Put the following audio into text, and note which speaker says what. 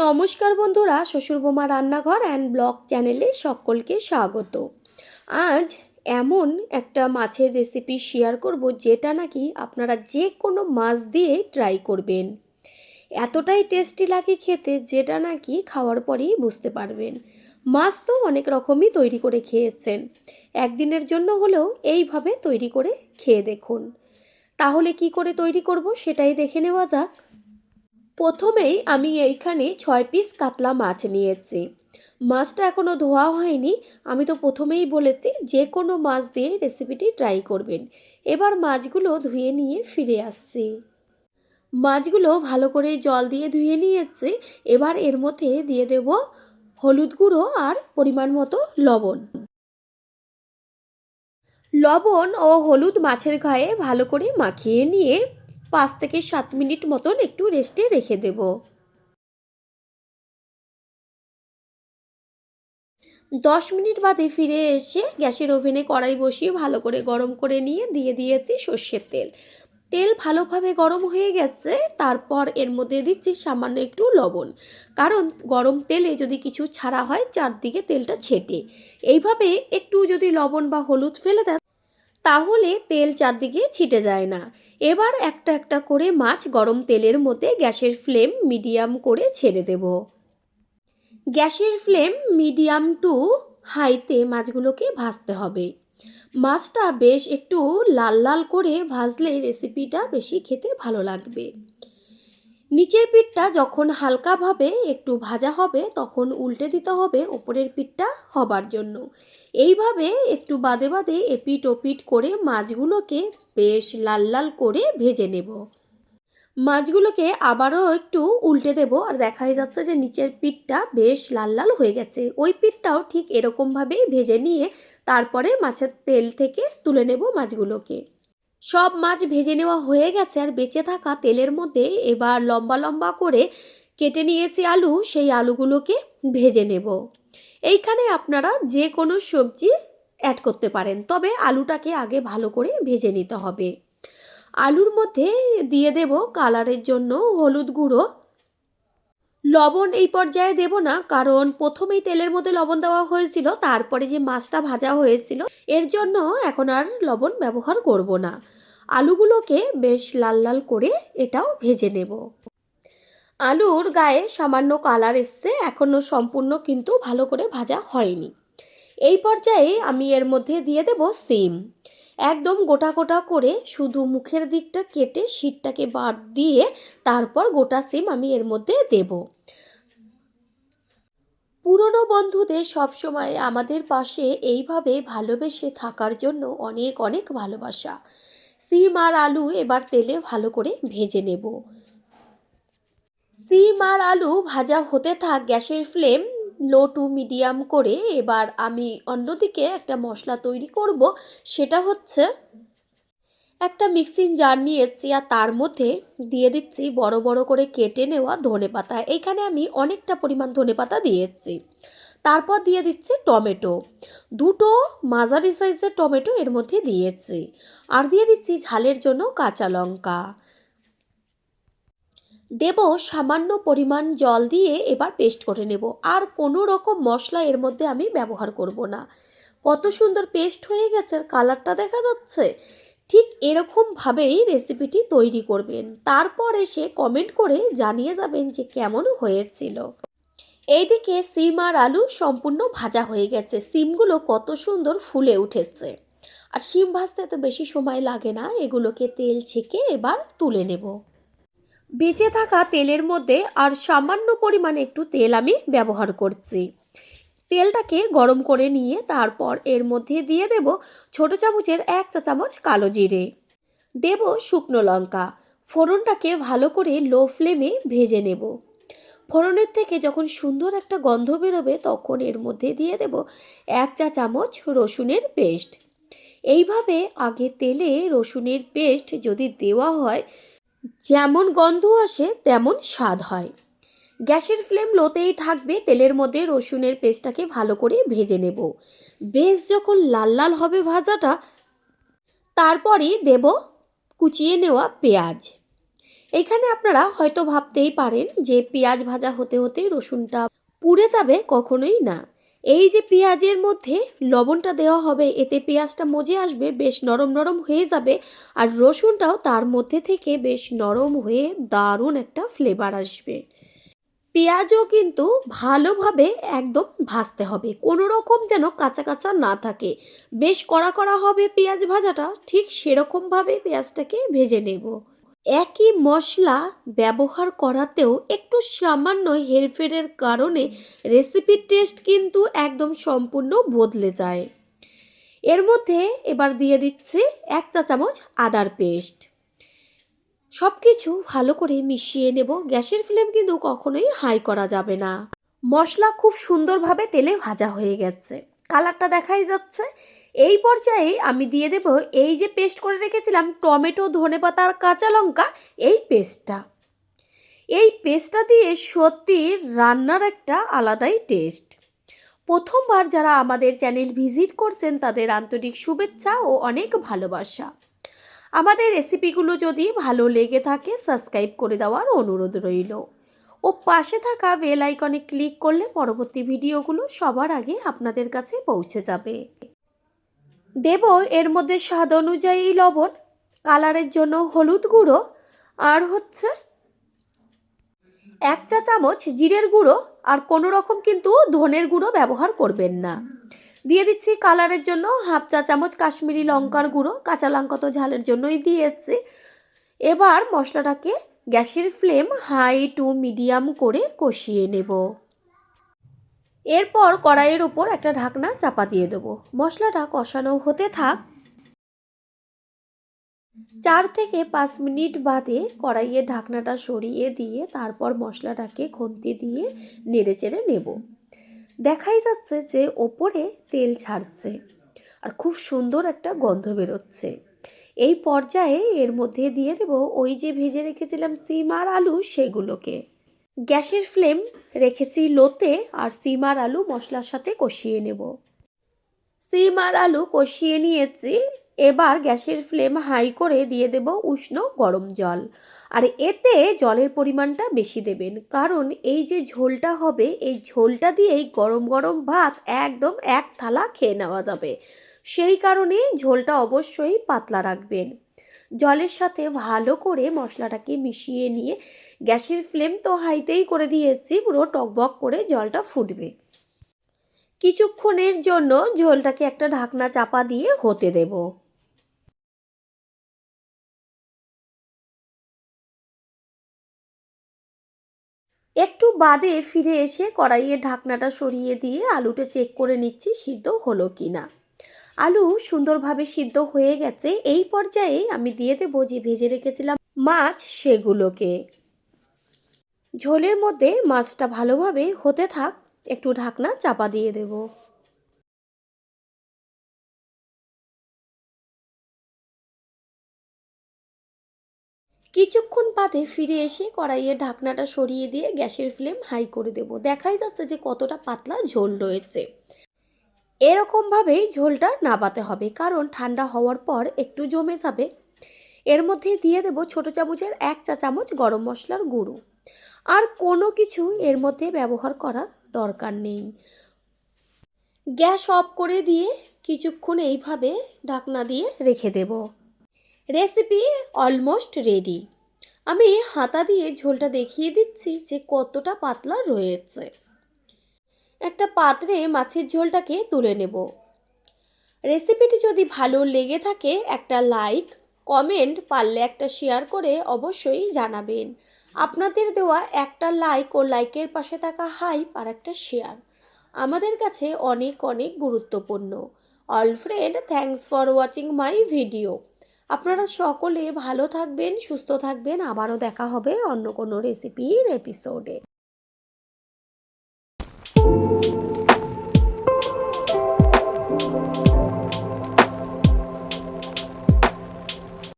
Speaker 1: নমস্কার বন্ধুরা শ্বশুরবোমা রান্নাঘর অ্যান্ড ব্লগ চ্যানেলে সকলকে স্বাগত। আজ এমন একটা মাছের রেসিপি শেয়ার করব যেটা নাকি আপনারা যে কোনো মাছ দিয়ে ট্রাই করবেন। এতটাই টেস্টি লাগে খেতে যেটা নাকি খাওয়ার পরেই বুঝতে পারবেন। মাছ তো অনেক রকমই তৈরি করে খেয়েছেন। একদিনের জন্য হলেও এইভাবে তৈরি করে খেয়ে দেখুন। তাহলে কি করে তৈরি করব সেটাই দেখে নেওয়া যাক। প্রথমেই আমি এইখানে ছয় পিস কাতলা মাছ নিয়েছি। মাছটা এখনও ধোয়া হয়নি। আমি তো প্রথমেই বলেছি যে কোনো মাছ দিয়ে রেসিপিটি ট্রাই করবেন। এবার মাছগুলো ধুয়ে নিয়ে ফিরে আসছি। মাছগুলো ভালো করে জল দিয়ে ধুয়ে নিয়েছি। এবার এর মধ্যে দিয়ে দেব হলুদ গুঁড়ো আর পরিমাণ মতো লবণ। লবণ ও হলুদ মাছের গায়ে ভালো করে মাখিয়ে নিয়ে পাঁচ থেকে সাত মিনিট মতন একটু রেস্টে রেখে দেব। দশ মিনিট বাদে ফিরে এসে গ্যাসের ওভেনে কড়াই বসিয়ে ভালো করে গরম করে নিয়ে দিয়ে দিয়েছি সর্ষের তেল। তেল ভালোভাবে গরম হয়ে গেছে, তারপর এর মধ্যে দিচ্ছি সামান্য একটু লবণ। কারণ গরম তেলে যদি কিছু ছাড়া হয়, চারদিকে তেলটা ছেটে। এইভাবে একটু যদি লবণ বা হলুদ ফেলে দেন তাহলে তেল চারদিকে ছিটে যায় না। এবার একটা একটা করে মাছ গরম তেলের মধ্যে গ্যাসের ফ্লেম মিডিয়াম করে ছেড়ে দেব। গ্যাসের ফ্লেম মিডিয়াম টু হাইতে মাছগুলোকে ভাজতে হবে। মাছটা বেশ একটু লাল লাল করে ভাজলে রেসিপিটা বেশি খেতে ভালো লাগবে। নিচের পিঠটা যখন হালকাভাবে একটু ভাজা হবে, তখন উল্টে দিতে হবে ওপরের পিঠটা হবার জন্য। এইভাবে একটু বাদে বাদে এপিট ওপিট করে মাছগুলোকে বেশ লাল লাল করে ভেজে নেব। মাছগুলোকে আবারও একটু উল্টে দেব আর দেখাই যাচ্ছে যে নিচের পিঠটা বেশ লাল লাল হয়ে গেছে। ওই পিঠটাও ঠিক এরকমভাবেই ভেজে নিয়ে তারপরে মাছের তেল থেকে তুলে নেব মাছগুলোকে। সব মাছ ভেজে নেওয়া হয়ে গেছে আর বেঁচে থাকা তেলের মধ্যে এবার লম্বা লম্বা করে কেটে নিয়েছি আলু, সেই আলুগুলোকে ভেজে নেব। এইখানে আপনারা যে কোনো সবজি অ্যাড করতে পারেন, তবে আলুটাকে আগে ভালো করে ভেজে নিতে হবে। আলুর মধ্যে দিয়ে দেব কালারের জন্য হলুদ গুঁড়ো লবণ এই পর্যায়ে দেব না, কারণ প্রথমেই তেলের মধ্যে লবণ দেওয়া হয়েছিল, তারপরে যে মাছটা ভাজা হয়েছিল, এর জন্য এখন আর লবণ ব্যবহার করব না। আলুগুলোকে বেশ লাল লাল করে এটাও ভেজে নেব। আলুর গায়ে সামান্য কালার এসছে এখনও সম্পূর্ণ কিন্তু ভালো করে ভাজা হয়নি। এই পর্যায়ে আমি এর মধ্যে দিয়ে দেব সিম। একদম গোটা গোটা করে শুধু মুখের দিকটা কেটে শীতটাকে বাদ দিয়ে তারপর গোটা সিম আমি এর মধ্যে দেব। পুরনো বন্ধুদের সবসময় আমাদের পাশে এইভাবে ভালোবেসে থাকার জন্য অনেক অনেক ভালোবাসা। সিম আর আলু এবার তেলে ভালো করে ভেজে নেব। সিম আর আলু ভাজা হতে থাক, গ্যাসের ফ্লেম লো টু মিডিয়াম করে এবার আমি অন্যদিকে একটা মশলা তৈরি করব, সেটা হচ্ছে একটা মিক্সিং জার নিয়েছি আর তার মধ্যে দিয়ে দিচ্ছি বড় বড় করে কেটে নেওয়া ধনে পাতা। এইখানে আমি অনেকটা পরিমাণ ধনে পাতা দিয়েছি। তারপর দিয়ে দিচ্ছি টমেটো। দুটো মাঝারি সাইজের টমেটো এর মধ্যে দিয়েছি। আর দিয়ে দিচ্ছি ঝালের জন্য কাঁচা লঙ্কা। দেব সামান্য পরিমাণ জল দিয়ে এবার পেস্ট করে নেব। আর কোনো রকম মশলা এর মধ্যে আমি ব্যবহার করব না। কত সুন্দর পেস্ট হয়ে গেছে কালারটা দেখা যাচ্ছে। ঠিক এরকমভাবেই রেসিপিটি তৈরি করবেন। তারপর এসে কমেন্ট করে জানিয়ে যাবেন যে কেমন হয়েছিল। এইদিকে সিম আর আলু সম্পূর্ণ ভাজা হয়ে গেছে। সিমগুলো কত সুন্দর ফুলে উঠেছে। আর সিম ভাজতে তো বেশি সময় লাগে না। এগুলোকে তেল ছেঁকে এবার তুলে নেব। বেঁচে থাকা তেলের মধ্যে আর সামান্য পরিমাণে একটু তেল আমি ব্যবহার করছি। তেলটাকে গরম করে নিয়ে তারপর এর মধ্যে দিয়ে দেব ছোট চামচের এক চা চামচ কালো জিরে। দেব শুকনো লঙ্কা। ফোড়নটাকে ভালো করে লো ফ্লেমে ভেজে নেব। ফোড়নের থেকে যখন সুন্দর একটা গন্ধ বেরোবে তখন এর মধ্যে দিয়ে দেব এক চা চামচ রসুনের পেস্ট। এইভাবে আগে তেলে রসুনের পেস্ট যদি দেওয়া হয় যেমন গন্ধ আসে, তেমন স্বাদ হয়। গ্যাসের ফ্লেম লোতেই থাকবে, তেলের মধ্যে রসুনের পেস্টটাকে ভালো করে ভেজে নেব। বেশ যখন লাল লাল হবে ভাজাটা, তারপরে দেব কুচিয়ে নেওয়া পেঁয়াজ। এখানে আপনারা হয়তো ভাবতেই পারেন যে পেঁয়াজ ভাজা হতে হতে রসুনটা পুড়ে যাবে কখনোই না। এই যে পেঁয়াজের মধ্যে লবণটা দেওয়া হবে, এতে পেঁয়াজটা মজে আসবে, বেশ নরম নরম হয়ে যাবে আর রসুনটাও তার মধ্যে থেকে বেশ নরম হয়ে দারুণ একটা ফ্লেভার আসবে। পেঁয়াজও কিন্তু ভালোভাবে একদম ভাজতে হবে, কোনো রকম যেন কাঁচা কাঁচা না থাকে। বেশ কড়া কড়া হবে পেঁয়াজ ভাজাটা, ঠিক সেরকমভাবে পেঁয়াজটাকে ভেজে নেব। একই মশলা ব্যবহার করাতেও একটু সামান্য হেরফেরের কারণে রেসিপির টেস্ট কিন্তু একদম সম্পূর্ণ বদলে যায়। এর মধ্যে এবার দিয়ে দিচ্ছি এক চা চামচ আদার পেস্ট সব কিছু ভালো করে মিশিয়ে নেব, গ্যাসের ফ্লেম কিন্তু কখনোই হাই করা যাবে না। মশলা খুব সুন্দরভাবে তেলে ভাজা হয়ে গেছে। কালারটা দেখাই যাচ্ছে। এই পর্যায়ে আমি দিয়ে দেব এই যে পেস্ট করে রেখেছিলাম, টমেটো, ধনেপাতা আর কাঁচা লঙ্কা, এই পেস্টটা এই পেস্টটা দিয়ে সত্যি রান্নার একটা আলাদাই টেস্ট প্রথমবার যারা আমাদের চ্যানেল ভিজিট করছেন, তাদের আন্তরিক শুভেচ্ছা ও অনেক ভালোবাসা। আমাদের রেসিপিগুলো যদি ভালো লেগে থাকে সাবস্ক্রাইব করে দেওয়ার অনুরোধ রইল। ও পাশে থাকা বেল আইকনে ক্লিক করলে পরবর্তী ভিডিওগুলো সবার আগে আপনাদের কাছে পৌঁছে যাবে। দেব এর মধ্যে স্বাদ অনুযায়ী লবণ, কালারের জন্য হলুদ গুঁড়ো, আর হচ্ছে এক চা চামচ জিরের গুঁড়ো, আর কোনো রকম কিন্তু ধনের গুঁড়ো ব্যবহার করবেন না। দিয়ে দিচ্ছি কালারের জন্য হাফ চা চামচ কাশ্মীরি লঙ্কার গুঁড়ো, কাঁচা লঙ্কা তো ঝালের জন্যই দিয়েছি। এবার মশলাটাকে গ্যাসের ফ্লেম হাই টু মিডিয়াম করে কষিয়ে নেব। এরপর কড়াইয়ের উপর একটা ঢাকনা চাপা দিয়ে দেবো। মশলাটা কষানো হতে থাক। চার থেকে পাঁচ মিনিট বাদে কড়াইয়ের ঢাকনাটা সরিয়ে দিয়ে তারপর মশলাটাকে খুন্তি দিয়ে নেড়ে চেড়ে নেব। দেখাই যাচ্ছে যে ওপরে তেল ছাড়ছে আর খুব সুন্দর একটা গন্ধ বেরোচ্ছে। এই পর্যায়ে এর মধ্যে দিয়ে দেব ওই যে ভেজে রেখেছিলাম সিম আর আলু সেগুলোকে। গ্যাসের ফ্লেম রেখেছি লোতে আর সিম আর আলু মশলার সাথে কষিয়ে নেব। সিম আর আলু কষিয়ে নিয়েছি, এবার গ্যাসের ফ্লেম হাই করে দিয়ে দেব উষ্ণ গরম জল। আর এতে জলের পরিমাণটা বেশি দেবেন, কারণ এই যে ঝোলটা হবে, এই ঝোলটা দিয়েই গরম গরম ভাত একদম এক থালা খেয়ে নেওয়া যাবে। সেই কারণে ঝোলটা অবশ্যই পাতলা রাখবেন। জলের সাথে ভালো করে মশলাটাকে মিশিয়ে নিয়ে গ্যাসের ফ্লেম তো হাইতেই করে দিয়েছি পুরো টকবক করে জলটা ফুটবে। কিছুক্ষণের জন্য ঝোলটাকে একটা ঢাকনা চাপা দিয়ে হতে দেব। একটু বাদে ফিরে এসে কড়াইয়ের ঢাকনাটা সরিয়ে দিয়ে আলুটা চেক করে নিচ্ছি, সিদ্ধ হলো কি না আলু সুন্দরভাবে সিদ্ধ হয়ে গেছে। এই পর্যায়ে আমি দিয়ে দেবো যে ভেজে রেখেছিলাম মাছ, সেগুলোকে। ঝোলের মধ্যে মাছটা ভালোভাবে হতে থাক, একটু ঢাকনা চাপা দিয়ে দেব। কিছুক্ষণ বাদে ফিরে এসে কড়াইয়ের ঢাকনাটা সরিয়ে দিয়ে গ্যাসের ফ্লেম হাই করে দেব। দেখাই যাচ্ছে যে কতটা পাতলা ঝোল রয়েছে। এরকমভাবেই ঝোলটা নাবাতে হবে, কারণ ঠান্ডা হওয়ার পর একটু জমে যাবে। এর মধ্যে দিয়ে দেব ছোটো চামচের এক চা চামচ গরম মশলার গুঁড়ো। আর কোনো কিছু এর মধ্যে ব্যবহার করার দরকার নেই। গ্যাস অফ করে দিয়ে কিছুক্ষণ এইভাবে ঢাকনা দিয়ে রেখে দেব। Recipe almost ready. আমি হাতা দিয়ে ঝোলটা দেখিয়ে দিচ্ছি যে কতটা পাতলা রয়েছে। একটা পাত্রে মাছের ঝোলটাকে তুলে নেব। রেসিপিটি যদি ভালো লেগে থাকে, একটা লাইক, কমেন্ট, পারলে একটা শেয়ার করে অবশ্যই জানাবেন। আপনাদের দেওয়া একটা লাইক ও লাইকের পাশে থাকা হাইপ আর একটা শেয়ার আমাদের কাছে অনেক অনেক গুরুত্বপূর্ণ। All friend thanks for watching my video আপনারা সকলে ভালো থাকবেন, সুস্থ থাকবেন। আবারও দেখা হবে অন্য কোনো রেসিপির এপিসোডে